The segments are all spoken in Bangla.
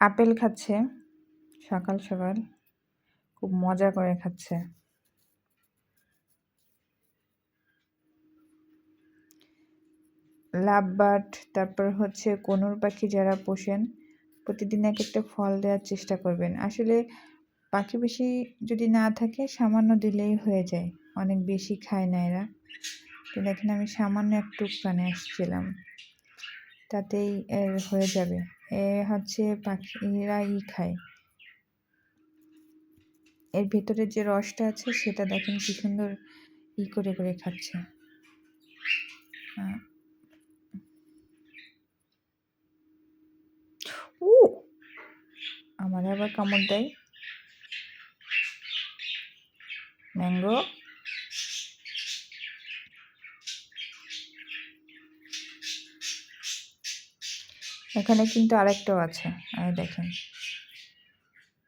আপেল খাচ্ছে, সকাল সকাল। খুব মজা করে খাচ্ছে। লাভবার্ড তারপর হচ্ছে কনুর পাখি যারা পোষেন, প্রতিদিন এক একটা ফল দেওয়ার চেষ্টা করবেন। আসলে পাখি বেশি যদি না থাকে, সামান্য দিলেই হয়ে যায়। অনেক বেশি খায় না এরা। তো দেখেন আমি সামান্য একটু কানে আসছিলাম। তাতেই হয়ে যাবে। এ হচ্ছে পাখিরা ই খায়। এর ভেতরে যে রসটা আছে, সেটা দেখেন কি সুন্দর ই করে করে খাচ্ছে। উ আমার আবার কামড় দেয়। ম্যাঙ্গো। এখানে কিন্তু আরেকটাও আছে দেখেন।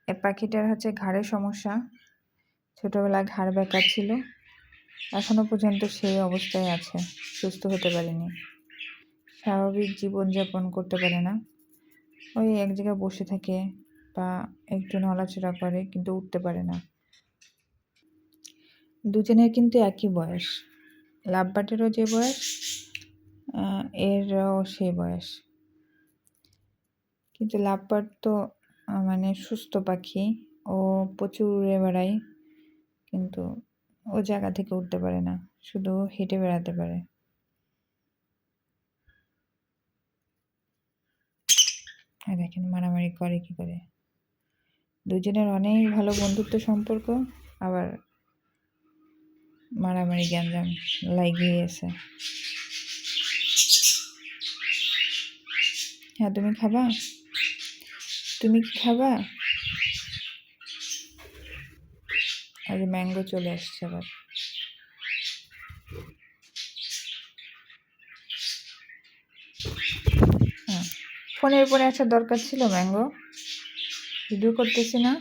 এ পাখিটার হচ্ছে ঘাড়ের সমস্যা, ছোটোবেলায় ঘাড় বেকার ছিল এখনও পর্যন্ত সেই অবস্থায় আছে, সুস্থ হতে পারেনি। স্বাভাবিক জীবনযাপন করতে পারে না। ওই এক জায়গায় বসে থাকে বা একটু নড়াচড়া করে, কিন্তু উঠতে পারে না। দুজনের কিন্তু একই বয়স। লাভবাটেরও যে বয়স এরও সেই বয়স। কিন্তু লাভবার্ড তো মানে সুস্থ পাখি। ও প্রচুর উড়ে বেড়ায়, কিন্তু ও জায়গা থেকে উঠতে পারে না। শুধু হেঁটে বেড়াতে পারে। দেখেন মারামারি করে কি করে। দুজনের অনেক ভালো বন্ধুত্ব সম্পর্ক, আবার মারামারি গ্যাঞ্জাম লাগিয়ে হ্যাঁ তুমি খাবা? তুমি কি খাবা? আজ ম্যাঙ্গো চলে আসছে আবার। হ্যাঁ ফোনের উপরে আসার দরকার ছিল ম্যাঙ্গো। ভিডিও করতেছি না।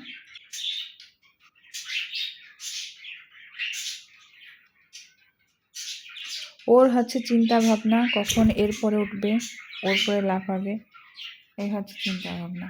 ওর হচ্ছে চিন্তা ভাবনা, কখন এরপরে উঠবে। ওর পরে লাফাবে। এই হচ্ছে চিন্তা ভাবনা।